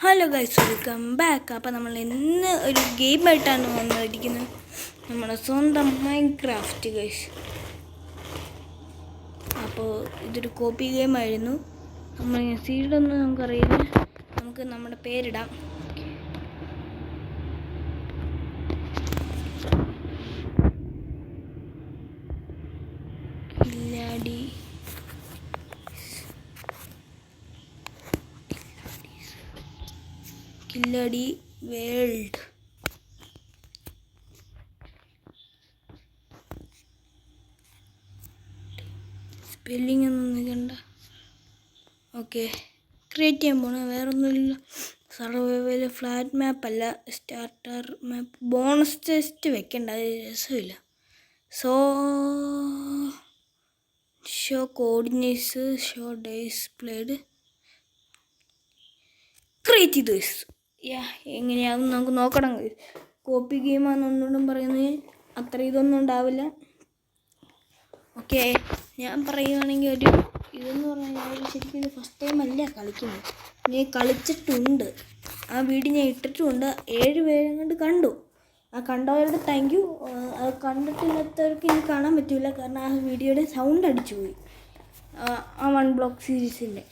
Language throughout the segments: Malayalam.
ഹലോ ഗൈസ് വെൽക്കം ബാക്ക് അപ്പോൾ നമ്മൾ ഇന്ന് ഒരു ഗെയിമായിട്ടാണ് വന്നിരിക്കുന്നത്. നമ്മുടെ സ്വന്തം മൈൻക്രാഫ്റ്റ് ഗൈസ് അപ്പോൾ ഇതൊരു കോപ്പി ഗെയിമായിരുന്നു നമ്മൾ സീഡൊന്നും നമുക്കറിയില്ല. നമുക്ക് നമ്മുടെ പേരിടാം. കില്ലടി വേൾഡ്. സ്പെല്ലിംഗ് ഒന്നും നിൽക്കണ്ട ഓക്കെ ക്രിയേറ്റ് ചെയ്യാൻ പോണ. വേറൊന്നുമില്ല. സർവൈവൽ ഫ്ലാറ്റ് മാപ്പ് അല്ല. സ്റ്റാർട്ടർ മാപ്പ് ബോണസ് ടെസ്റ്റ് വെക്കണ്ട. അത് രസമില്ല. So show coordinates show days played create ചെയ്ത് യാ എങ്ങനെയാവും നമുക്ക് നോക്കണം. കോപ്പി ഗെയിമാണെന്നൊന്നും പറയുന്നത് അത്ര ഇതൊന്നും ഉണ്ടാവില്ല. ഓക്കെ ഞാൻ പറയുകയാണെങ്കിൽ ഒരു ഇതെന്ന് പറഞ്ഞാൽ ശരിക്കും ഇത് ഫസ്റ്റ് ടൈം അല്ല കളിക്കുന്നത്. ഞാൻ കളിച്ചിട്ടുണ്ട്. ആ വീഡിയോ ഞാൻ ഇട്ടിട്ടുമുണ്ട് ഏഴ് പേരും കൊണ്ട് കണ്ടു. ആ കണ്ടവരുടെ താങ്ക് യു അത് കണ്ടിട്ടില്ലാത്തവർക്ക് ഇനി കാണാൻ പറ്റില്ല കാരണം ആ വീഡിയോയുടെ സൗണ്ട് അടിച്ചു പോയി. ആ വൺ ബ്ലോക്ക് സീരീസിന്റെ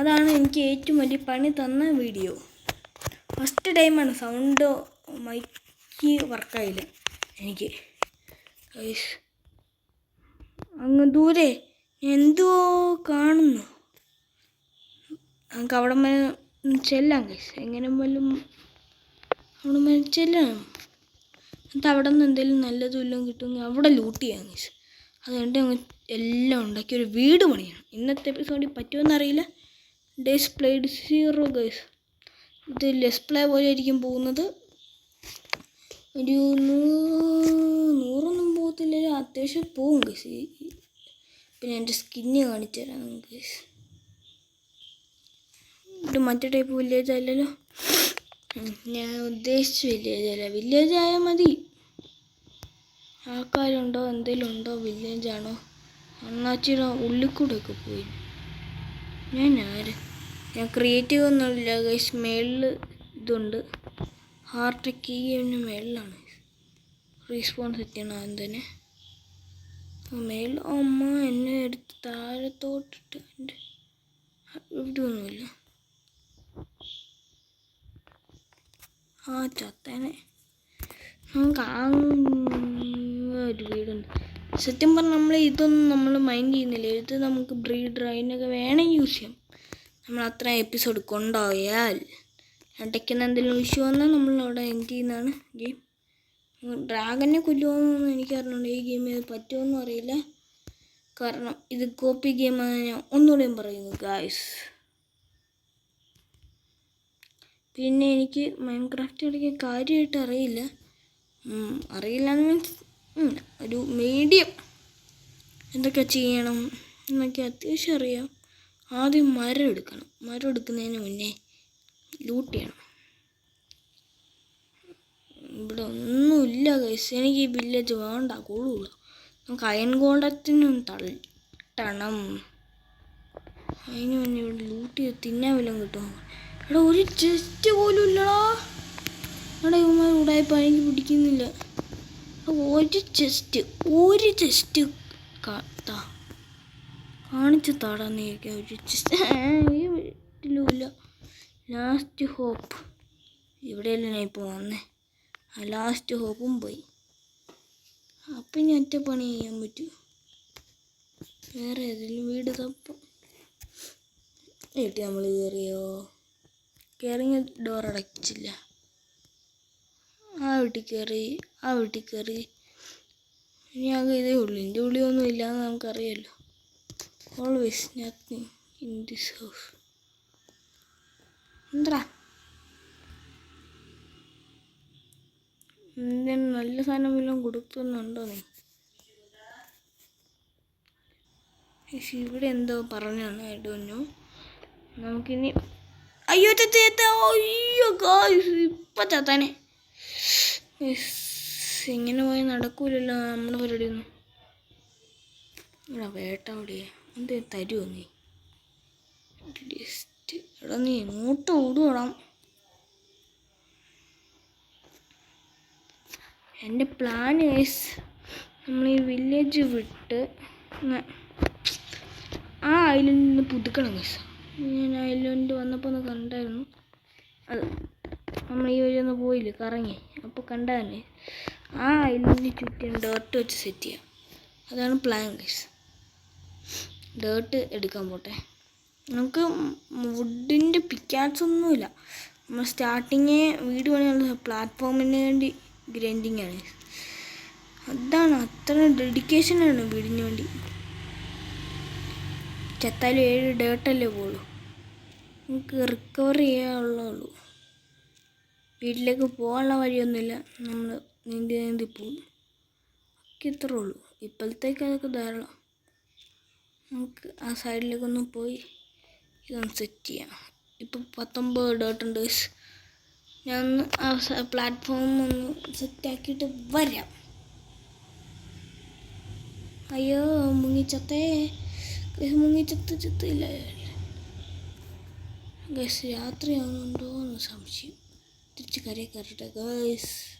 അതാണ് എനിക്ക് ഏറ്റവും വലിയ പണി തന്ന വീഡിയോ. ഫസ്റ്റ് ടൈമാണ് സൗണ്ട് മൈക്ക് വർക്കായില്ല എനിക്ക്. അങ്ങ് ദൂരെ എന്തോ കാണുന്നു. നമുക്ക് അവിടെ മേലെ ചെല്ലാം കൈസ് എങ്ങനെ പോലും അവിടെ മേലെ ചെല്ലാം. എന്നിട്ട് അവിടെ നിന്ന് എന്തെങ്കിലും നല്ലതും എല്ലാം കിട്ടുമെങ്കിൽ അവിടെ ലൂട്ട് ചെയ്യാം കൈസ് അതുകൊണ്ട് അങ്ങ് എല്ലാം ഉണ്ടാക്കി. ഒരു വീട് പണിയണം. ഇന്നത്തെ എപ്പിസോഡിൽ പറ്റുമെന്നറിയില്ല ഡേസ് പ്ലേഡ് സീറോ ഗൈസ് ഇത് ലെസ് പ്ലേ ആയിരിക്കും പോകുന്നത്. ഒരു നൂറൊന്നും പോകത്തില്ല. അത്യാവശ്യം പോവും ഗസ് പിന്നെ എന്റെ സ്കിന്ന് കാണിച്ചു തരാം നിങ്ങൾക്ക് ഇത് മറ്റേ ടൈപ്പ് വില്ലേജ് അല്ലല്ലോ ഞാൻ ഉദ്ദേശിച്ച വില്ലേജ് അല്ല. വില്ലേജ് ആയാൽ മതി. ആൾക്കാരുണ്ടോ? എന്തെങ്കിലും ഉണ്ടോ? വില്ലേജ് ആണോ? അണ്ണാച്ചിയുടെ ഉള്ളിൽ പോയി. ഞാൻ ആര്? ഞാൻ ക്രിയേറ്റീവ് ഒന്നുമില്ല ഗൈസ് മേളിൽ ഇതുണ്ട്. ഹാർട്ട് കീയുടെ മേളിലാണ്. റീസ്പോൺ സെറ്റ് ചെയ്യണം ആദ്യം തന്നെ. മേളിൽ അമ്മ എന്നെ എടുത്ത് താഴത്തോട്ടിട്ട് എന്റെ ഇവിടെ ഒന്നുമില്ല ആ ചത്തേനെ. നമുക്ക് ഒരു വീടുണ്ട്. സത്യം പറഞ്ഞാൽ നമ്മൾ ഇതൊന്നും നമ്മൾ മൈൻഡ് ചെയ്യുന്നില്ല. ഇത് നമുക്ക് ബ്രീഡർ അതിനൊക്കെ വേണമെങ്കിൽ യൂസ് ചെയ്യാം. നമ്മൾ അത്ര എപ്പിസോഡ് കൊണ്ടുപോയാൽ ഇടയ്ക്കുന്ന എന്തെങ്കിലും ഇഷ്യൂ വന്നാൽ നമ്മൾ അവിടെ എൻഡ് ചെയ്യുന്നതാണ് ഗെയിം ഡ്രാഗനെ കൊല്ലുമോയെന്നൊന്നും എനിക്കറിഞ്ഞുണ്ട് ഈ ഗെയിം ഗെയിമിൽ പറ്റുമോയെന്നും അറിയില്ല. കാരണം ഇത് കോപ്പി ഗെയിമാണ് ഞാൻ ഒന്നുകൂടെയും പറയുന്നു ഗായ്സ് പിന്നെ എനിക്ക് മൈൻക്രാഫ്റ്റ് കളിക്കാൻ കാര്യമായിട്ട് അറിയില്ല. അറിയില്ല എന്ന് മീൻസ് ഒരു മീഡിയം എന്തൊക്കെ ചെയ്യണം? എന്നൊക്കെ അത്യാവശ്യം അറിയാം. ആദ്യം മരം എടുക്കണം. മരം എടുക്കുന്നതിന് മുന്നേ ലൂട്ട് ചെയ്യണം. ഇവിടെ ഒന്നുമില്ല കൈസ് എനിക്ക് ഈ വില്ലേജ് വേണ്ട. കൊള്ളൂല. നമുക്ക് അയൺ ഗോണ്ടത്തിനും തട്ടണം. അതിന് മുന്നേ ഇവിടെ ലൂട്ട് ചെയ്ത് തിന്നാൻ വല്ലതും കിട്ടും ഇവിടെ ഒരു ചെസ്റ്റ് പോലും ഇല്ലടാ. ഇവിടെ ഇവന്മാർ ഉടായ്പ എനിക്ക് പിടിക്കുന്നില്ല. ഒരു ചെസ്റ്റ് ഒരു ചെസ്റ്റ് താ. കാണിച്ചു താടാന്ന് വീട്ടിലുമില്ല ലാസ്റ്റ് ഹോപ്പ് ഇവിടെയല്ലേ ഞാൻ ഇപ്പോൾ വന്നേ? ആ ലാസ്റ്റ് ഹോപ്പും പോയി. അപ്പം ഇനി ഒറ്റ പണി ചെയ്യാൻ പറ്റൂ. വേറെ ഏതെങ്കിലും വീട് തപ്പം? വീട്ടിൽ നമ്മൾ കയറിയോ കയറിങ്ങ ഡോർ അടച്ചില്ല. ആ വീട്ടിൽ കയറി ആ വീട്ടിൽ കയറി ഇനി ആകെ ഇതേ ഉള്ളൂ. എന്റെ ഉള്ളിയൊന്നും ഇല്ലയെന്ന് നമുക്കറിയാമല്ലോ always nothing in this house. എന്താ എന്തിനും നല്ല സാധനം വല്ലതും കൊടുക്കുന്നുണ്ടോ നീ? ഏശ്, ഇവിടെ എന്തോ പറഞ്ഞു ഇടുന്നു നമുക്കിനി അയ്യോ അയ്യോ ഗായ്സ് ഇപ്പം ചത്താനെ. ഇങ്ങനെ പോയി നടക്കൂലല്ലോ നമ്മുടെ പരിപാടി ഒന്നും ഇവിടെ വേട്ട എവിടെയാ എന്ത് തരുമോ എടാ നീ ഇങ്ങോട്ട് ഓടുകടാം എന്റെ പ്ലാൻ ഏസ് നമ്മൾ ഈ വില്ലേജ് വിട്ട് ആ ഐലൻഡിൽ നിന്ന് പുതുക്കണം മിസ് ഞാൻ ഐലൻഡ് വന്നപ്പോൾ ഒന്ന് കണ്ടായിരുന്നു. അത് നമ്മൾ ഈ വഴി ഒന്ന് പോയില്ല കറങ്ങി. അപ്പോൾ കണ്ടാൽ ആ ഐലൻഡിന് ചുറ്റും ഡോട്ട് വെച്ച് സെറ്റ് ചെയ്യാം. അതാണ് പ്ലാൻ ഗൈസ് ഡേർട്ട് എടുക്കാൻ പോട്ടെ. നമുക്ക് വുഡിന്റെ പിക്കാറ്റ്സ് ഒന്നുമില്ല. നമ്മൾ സ്റ്റാർട്ടിങ് വീട് പണിയുള്ള പ്ലാറ്റ്ഫോമിന് വേണ്ടി ഗ്രൈൻഡിങ് ആണ്. അതാണ് അത്ര ഡെഡിക്കേഷനാണ് വീടിന് വേണ്ടി. ചത്താലും ഏഴ് ഡേർട്ടല്ലേ പോളൂ നമുക്ക് റിക്കവർ ചെയ്യാനുള്ളൂ വീട്ടിലേക്ക് പോകാനുള്ള വഴിയൊന്നുമില്ല. നമ്മൾ നീന്തി നീന്തി പോകും ഒക്കെ ഇത്രേ ഉള്ളൂ. ഇപ്പോഴത്തേക്ക് അതൊക്കെ ധാരാളം. നമുക്ക് ആ സൈഡിലേക്കൊന്ന് പോയി ഇതൊന്ന് സെറ്റ് ചെയ്യാം. ഇപ്പം പത്തൊമ്പത് ഡോട്ടുണ്ട്. ഞാൻ ഒന്ന് ആ പ്ലാറ്റ്ഫോം ഒന്ന് സെറ്റാക്കിയിട്ട് വരാം. അയ്യോ മുങ്ങിച്ചത്തേ. മുങ്ങിച്ചത്ത് ചത്തില്ല ഗസ് രാത്രിയാകുന്നുണ്ടോ എന്ന് സംശയം. തിരിച്ച് കരയെ കയറട്ടെ. ഗസ്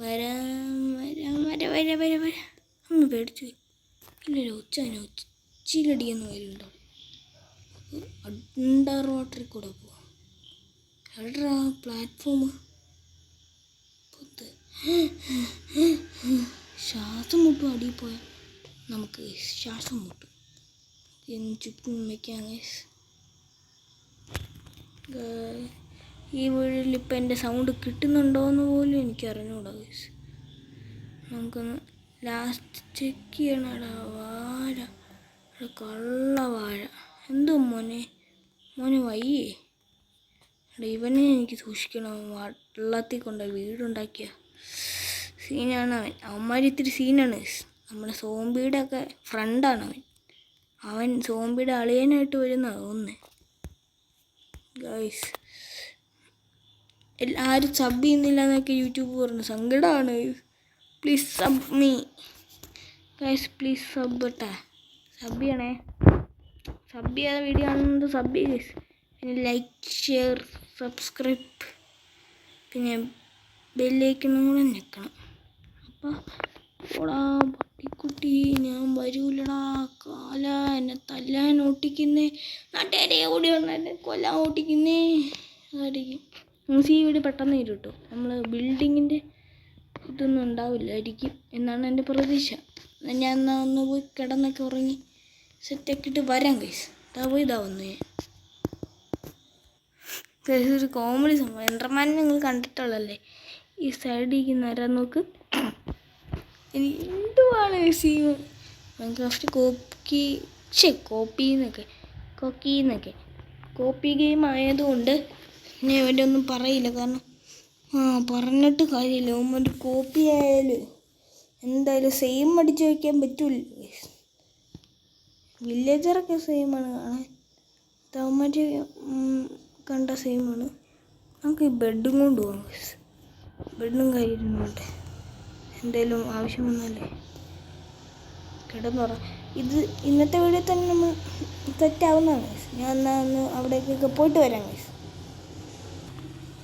വരാം വരാം വരാം വരാം വരാം. വരാം ഒന്ന് പേടിച്ചു ഇല്ല ഉച്ച ഉച്ച തന്നെ എന്ന് പറയുന്നുണ്ടോ? അണ്ടർ വാട്ടറിൽ കൂടെ പോവാം. എവിടാ പ്ലാറ്റ്ഫോം ശ്വാസം മുട്ടും അടിയിൽ പോയാൽ നമുക്ക് ശ്വാസം മുട്ടും. ചുറ്റും വയ്ക്കാം ഈ വീട്ടിൽ ഇപ്പം എന്റെ സൗണ്ട് കിട്ടുന്നുണ്ടോ എന്ന് പോലും എനിക്ക് അറിഞ്ഞൂടാ നമുക്കൊന്ന് ലാസ്റ്റ് ചെക്ക് ചെയ്യണടാ വാഴ എടാ, കള്ള വാഴ. എന്തോ മോനെ? മോനെ വയ്യേ. ഇവനെ എനിക്ക് സൂക്ഷിക്കണം. വെള്ളത്തിൽ കൊണ്ട് വീടുണ്ടാക്കിയ സീനാണ് അവൻ. അവന്മാർ ഇത്തിരി സീനാണ്. നമ്മുടെ സോംബിയുടെ ഒക്കെ ഫ്രണ്ടാണ് അവൻ. അവൻ സോംബിയുടെ അളിയനായിട്ട് വരുന്ന ഒന്ന് ഗൈസ് ആരും സബ് ചെയ്യുന്നില്ല എന്നൊക്കെ യൂട്യൂബ് പറഞ്ഞു. സങ്കടമാണ് please sub me. Guys please sub ഇട്ടാ സബ് ചെയ്യണേ. സബ് ചെയ്യാത്ത വീഡിയോ ആണെന്ന് സബ് ചെയ്ത് പിന്നെ ലൈക്ക് ഷെയർ സബ്സ്ക്രൈബ് പിന്നെ ബെല്ലേക്കൊന്നും കൂടെ ഞെക്കണം. അപ്പോൾ ഓടാ പട്ടിക്കുട്ടി ഞാൻ വരൂലടാ കാല എന്നെ തല്ലാൻ ഓട്ടിക്കുന്നേ. നാട്ടുകാരെ ഓടി എന്നെ കൊല്ലാൻ ഓട്ടിക്കുന്നേ. അതായിരിക്കും. നിങ്ങൾക്ക് ഈ വീട് പെട്ടെന്ന് തരും നമ്മൾ ബിൽഡിങ്ങിന്റെ ഇതൊന്നും ഉണ്ടാവില്ലായിരിക്കും എന്നാണ് എന്റെ പ്രതീക്ഷ. ഞാൻ എന്നാൽ ഒന്ന് പോയി കിടന്നൊക്കെ ഉറങ്ങി സെറ്റാക്കിയിട്ട് വരാം കൈസ് ഇതാ പോയി വന്നു. ഒരു കോമഡി സംഭവം. എന്റർമാൻ നിങ്ങൾ കണ്ടിട്ടുള്ളല്ലേ ഈ സൈഡിൽ ഇരിക്കുന്നവരാ നോക്ക്? ഇനി എന്തുവാണ് സീം മൈൻക്രാഫ്റ്റ് കോപ്പി ഛേ കോപ്പി എന്നൊക്കെ കോക്കി എന്നൊക്കെ കോപ്പി ഗെയിം ആയതുകൊണ്ട് ഞാൻ ഇവന്റെ ഒന്നും പറയില്ല. കാരണം ആ പറഞ്ഞിട്ട് കാര്യമില്ല. ഒരു കോപ്പി ആയാലും എന്തായാലും സെയിം അടിച്ച് വയ്ക്കാൻ പറ്റൂല വില്ലേജറൊക്കെ സെയിമാണ്. കാണാൻ തവമാറ്റി കണ്ട സെയിമാണ്. നമുക്ക് ഈ ബെഡും കൊണ്ട് പോകാം ബെഡും കയ്യിരുന്നോട്ടെ എന്തേലും ആവശ്യം വന്നല്ലേ കിടന്നുറ ഇത് ഇന്നത്തെ വീഡിയോ തന്നെ നമ്മൾ തെറ്റാവുന്നതാണ് ഗൈസ് ഞാൻ എന്നാൽ ഒന്ന് അവിടേക്കൊക്കെ പോയിട്ട് വരാം ഗൈസ്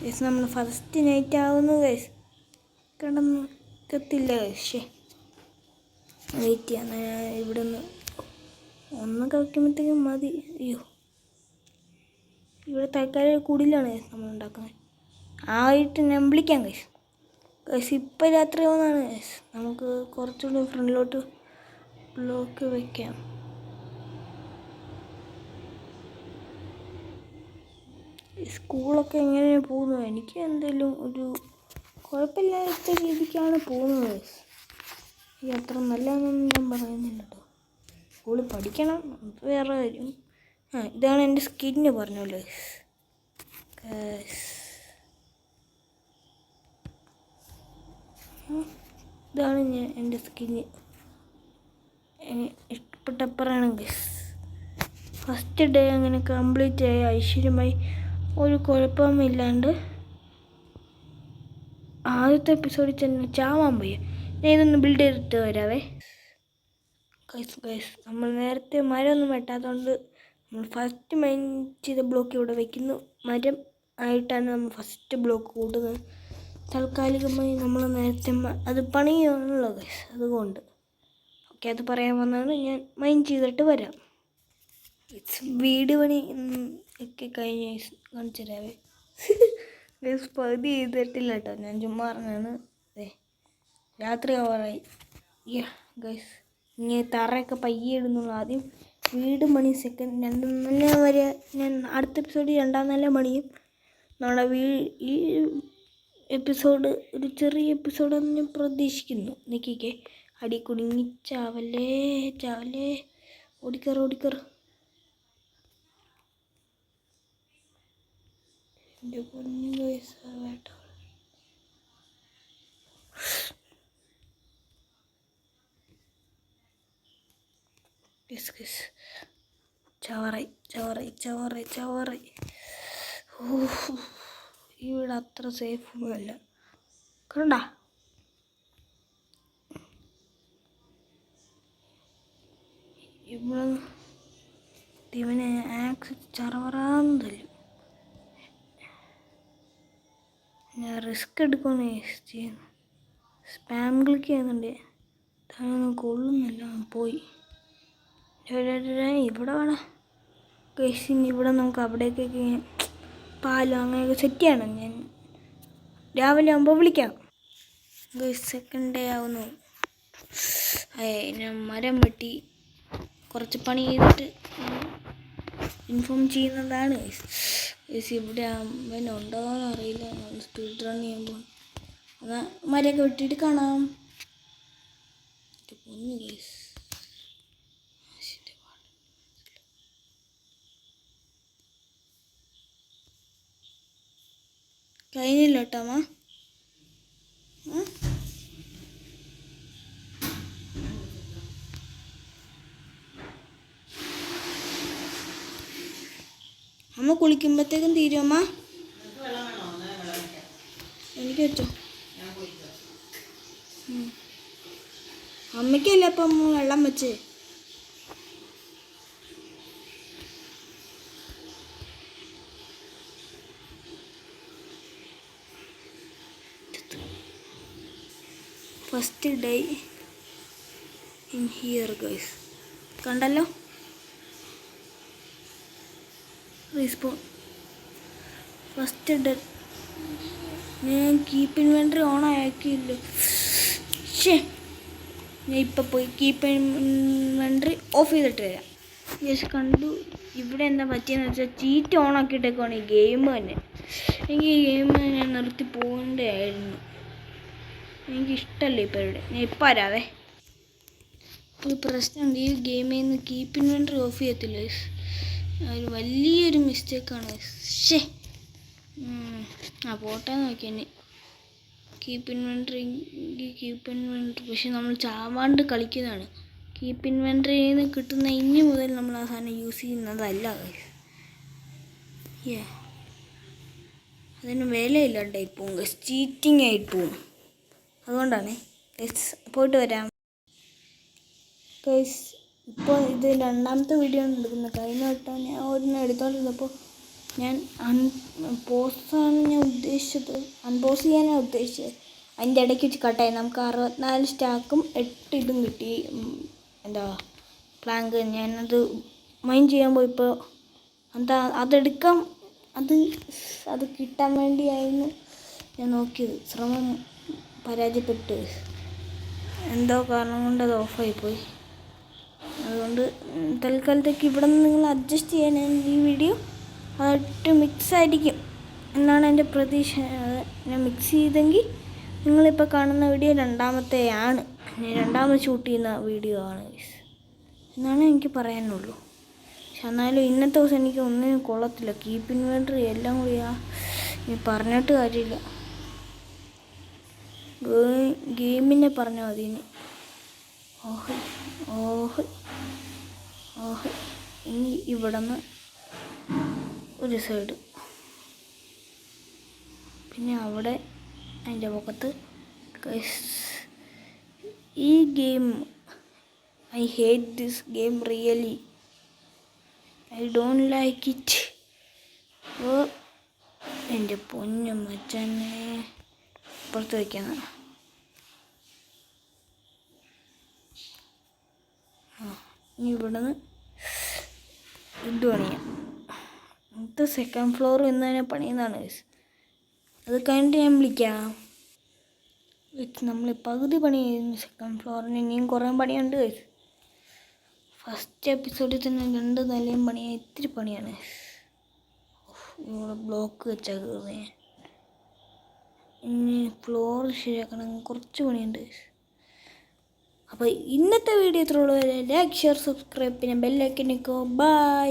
ഗൈസ് നമ്മൾ ഫസ്റ്റ് നൈറ്റ് ആവുന്നു ഗൈസ് കിടന്ന് കത്തില്ല ഗൈസ് വെയിറ്റ് ചെയ്യാം. ഇവിടെ നിന്ന് ഒന്ന് കഴിക്കുമ്പോഴത്തേക്കും മതി. അയ്യോ. ഇവിടെ തൽക്കാലം കുടിലാണ് നമ്മൾ ഉണ്ടാക്കുന്നത്. ആയിട്ട് ഞാൻ വിളിക്കാം കൈസ് കൈസ് ഇപ്പം രാത്രി ഒന്നാണ് കൈസ് നമുക്ക് കുറച്ചുകൂടി ഫ്രണ്ടിലോട്ട് ബ്ലോക്ക് വയ്ക്കാം സ്കൂളൊക്കെ എങ്ങനെയാണ് പോകുന്നത് എനിക്ക് എന്തെങ്കിലും ഒരു കുഴപ്പമില്ലാത്ത രീതിക്കാണ് പോകുന്നത്. ഈ അത്ര നല്ലതെന്നൊന്നും ഞാൻ പറയുന്നില്ല കേട്ടോ സ്കൂളിൽ പഠിക്കണം. അത് വേറെ കാര്യം. ആ ഇതാണ് എന്റെ സ്കിന്ന് പറഞ്ഞല്ലോ ഇതാണ് ഞാൻ എന്റെ സ്കിന്ന്. ഇഷ്ടപ്പെട്ട പറയണം ഗസ് ഫസ്റ്റ് ഡേ അങ്ങനെ കംപ്ലീറ്റ് ആയി. ഐശ്വര്യമായി. ഒരു കുഴപ്പമില്ലാണ്ട് ആദ്യത്തെ എപ്പിസോഡിൽ തന്നെ ചാവാൻ പോയി. ഞാൻ ഇതൊന്ന് ബിൽഡ് ചെയ്തിട്ട് വരാവേ. ഗൈസ് ഗൈസ് നമ്മൾ നേരത്തെ മരമൊന്നും വെട്ടാത്തതുകൊണ്ട് നമ്മൾ ഫസ്റ്റ് മൈൻഡ് ചെയ്ത ബ്ലോക്ക് ഇവിടെ വെക്കുന്നു. മരം ആയിട്ടാണ് നമ്മൾ ഫസ്റ്റ് ബ്ലോക്ക് കൂട്ടുന്നത്. താൽക്കാലികമായി നമ്മൾ നേരത്തെ അത് പണിയാണല്ലോ ഗൈസ് അതുകൊണ്ട്. ഓക്കെ അത് പറയാൻ വന്നാണ് ഞാൻ മൈൻഡ് ചെയ്തിട്ട് വരാം. ഇറ്റ്സ് വീട് പണി ഒക്കെ കഴിഞ്ഞ ഗൈസ് കാണിച്ചു തരാവേ. ഗൈസ് പകുതി ചെയ്തിട്ടില്ല കേട്ടോ. ഞാൻ ചുമ്മാ അതെ രാത്രി ആവാറായി ഗൈസ് ഇനി തറയൊക്കെ പയ്യെ ഇടുന്നുള്ളൂ. ആദ്യം വീട് മണി സെക്കൻഡ് രണ്ട് നില വരെ ഞാൻ അടുത്ത എപ്പിസോഡ് രണ്ടാം നില മണിയും നമ്മുടെ വീ ഈ എപ്പിസോഡ് ഒരു ചെറിയ എപ്പിസോഡെന്ന് ഞാൻ പ്രതീക്ഷിക്കുന്നു. നിൽക്കിക്കേ അടി കുടുങ്ങി. ചാവല്ലേ ചാവല്ലേ. ഓടിക്കറ് ഓടിക്കറ്. എന്റെ പൊന്നു പൈസ യെസ് യെസ് ചവറായി ചവറായി ചവറായി ചവറായി ഓ ഇവിടെ അത്ര സേഫൊന്നുമല്ല കണ്ട? ഇവിടെ ഇവനെ ആക്സ് ചറവറാന്ന് തല്ലും. ഞാൻ റിസ്ക് എടുക്കുമെന്ന് ചെയ്യുന്നു സ്പാം ക്ലിക്ക് ചെയ്യുന്നുണ്ട്. താനൊന്നും കൊള്ളുന്നില്ല. പോയി. ഇവിടെ വേണം. കേസിന് ഇവിടെ നമുക്ക് അവിടേക്കൊക്കെ പാലം അങ്ങനെയൊക്കെ സെറ്റ് ചെയ്യണം. ഞാൻ രാവിലെ ആകുമ്പോൾ വിളിക്കാം. സെക്കൻഡ് ഡേ ആവുന്നു. ഞാൻ മരം വെട്ടി. കുറച്ച് പണി ചെയ്തിട്ട് ഇൻഫോം ചെയ്യുന്നതാണ്. ഗൈസ് ഇവിടെ അവനുണ്ടോ എന്ന് അറിയില്ല. സ്പീഡ് റൺ ചെയ്യുമ്പോൾ എന്നാൽ മരമൊക്കെ വെട്ടിയിട്ട് കാണാം. പൊന്നു ഗൈസ് കഴിഞ്ഞില്ല കേട്ടോ അമ്മ? അമ്മ കുളിക്കുമ്പോഴത്തേക്കും തീരും അമ്മ എനിക്ക് ഉം. അമ്മയ്ക്കല്ലേ അപ്പം വെള്ളം വെച്ചേ first day in here guys കണ്ടല്ലോ? Respawn first day. ഞാൻ കീപ്പ് ഇൻവെൻട്രി ഓൺ ആക്കിയില്ല. ഷേ ഞാൻ ഇപ്പം പോയി കീപ്പ് ഇൻവെൻട്രി ഓഫ് ചെയ്തിട്ട് വരാം. യെസ് കണ്ടു? ഇവിടെ എന്താ പറ്റിയെന്ന് വെച്ചാൽ ചീറ്റ് ഓൺ ആക്കിയിട്ടേക്കാണ് ഈ ഗെയിം തന്നെ. എനിക്ക് ഈ ഗെയിം ഞാൻ നിർത്തി പോകേണ്ടതായിരുന്നു. എനിക്ക് ഇഷ്ടമല്ല ഇപ്പോൾ ഇവിടെ ഞാൻ ഇപ്പം വരാവേ. ഒരു പ്രശ്നമുണ്ട് ഈ ഗെയിമിൽ നിന്ന് കീപ്പ് ഇൻവെൻട്രി ഓഫ് ചെയ്യത്തില്ല. ഒരു വലിയൊരു മിസ്റ്റേക്കാണ് ഷേ ആ പോട്ടെ നോക്കിയെന്നെ കീപ്പ് ഇൻവെൻട്രി കീപ്പ് ഇൻവെൻട്രി പക്ഷെ നമ്മൾ ചാവാണ്ട് കളിക്കുന്നതാണ്. കീപ്പ് ഇൻവെൻട്രിയിൽ നിന്ന് കിട്ടുന്ന ഇനി മുതൽ നമ്മൾ ആ സാധനം യൂസ് ചെയ്യുന്നതല്ല. അതിന് വിലയില്ലാണ്ടായി പോകും ചീറ്റിംഗ് ആയിട്ട് പോകും അതുകൊണ്ടാണ്. ഗൈസ് പോയിട്ട് വരാം. ഗൈസ് ഇപ്പോൾ ഇത് രണ്ടാമത്തെ വീഡിയോ ആണ് എടുക്കുന്നത്. കഴിഞ്ഞ വട്ടം ഞാൻ ഒരെണ്ണം എടുത്തോണ്ടിരുന്നപ്പോൾ ഞാൻ അൺ പോസ്റ്റാണ് ഞാൻ ഉദ്ദേശിച്ചത് അൺപോസ് ചെയ്യാനാണ് ഉദ്ദേശിച്ചത്. അതിന്റെ ഇടയ്ക്ക് വെച്ച് കട്ടായി നമുക്ക് അറുപത്തിനാല് സ്റ്റാക്കും എട്ട് ഇതും കിട്ടി. എന്താ പ്ലാങ്ക് ഞാനത് മൈൻഡ് ചെയ്യാൻ പോയപ്പോൾ എന്താ അതെടുക്കാം അത് അത് കിട്ടാൻ വേണ്ടിയായിരുന്നു ഞാൻ നോക്കിയത്. ശ്രമം പരാജയപ്പെട്ടു എന്തോ കാരണം കൊണ്ട് അത് ഓഫായി പോയി. അതുകൊണ്ട് തൽക്കാലത്തേക്ക് ഇവിടെ നിന്ന് നിങ്ങൾ അഡ്ജസ്റ്റ് ചെയ്യാൻ ഈ വീഡിയോ ആയിട്ട് മിക്സ് ആയിരിക്കും എന്നാണ് എന്റെ പ്രതീക്ഷ. ഞാൻ മിക്സ് ചെയ്തെങ്കിൽ നിങ്ങളിപ്പോൾ കാണുന്ന വീഡിയോ രണ്ടാമത്തെയാണ്. രണ്ടാമത് ഷൂട്ട് ചെയ്യുന്ന വീഡിയോ ആണ് എന്നാണ് എനിക്ക് പറയാനുള്ളൂ. പക്ഷെ എന്നാലും ഇന്നത്തെ ദിവസം എനിക്ക് ഒന്നിനും കൊള്ളത്തില്ല. കീപ്പ് ഇൻവെൻട്രി എല്ലാം കൂടി പറഞ്ഞിട്ട് കാര്യമില്ല. ഗെയിമിനെ പറഞ്ഞാൽ മതി ഓഹ് ഓഹ് ഓഹ്. ഇനി ഇവിടെ നിന്ന് ഒരു സൈഡ്. പിന്നെ അവിടെ അതിന്റെ മുഖത്ത് ഈ game I hate this game really. I don't like it. എന്റെ പൊന്നു മച്ചനെ. ഇപ്പുറത്ത് വയ്ക്കുന്നത് ഇനി ഇവിടുന്ന് ഇത് പണിയാം? ഇത് സെക്കൻഡ് ഫ്ലോർ ഇന്ന് തന്നെ പണിയുന്നതാണ്. അത് കഴിഞ്ഞിട്ട് ഞാൻ വിളിക്കാം. നമ്മൾ പകുതി പണി ചെയ്യുന്നു സെക്കൻഡ് ഫ്ലോറിന് ഇനിയും കുറേ പണിയുണ്ട്. ഫസ്റ്റ് എപ്പിസോഡിൽ തന്നെ രണ്ട് നിലയും പണിയാൻ ഇത്തിരി പണിയാണ്. ഇവിടെ ബ്ലോക്ക് വെച്ചാൽ ഇനി ഫ്ലോർ ശരിയാക്കണം. കുറച്ച് പണിയുണ്ട്. അപ്പോൾ ഇന്നത്തെ വീഡിയോ ഇത്രയുള്ളൂ ലൈക്ക് ഷെയർ സബ്സ്ക്രൈബ് പിന്നെ ബെല്ലൈക്കൻ നിൽക്കുമോ ബൈ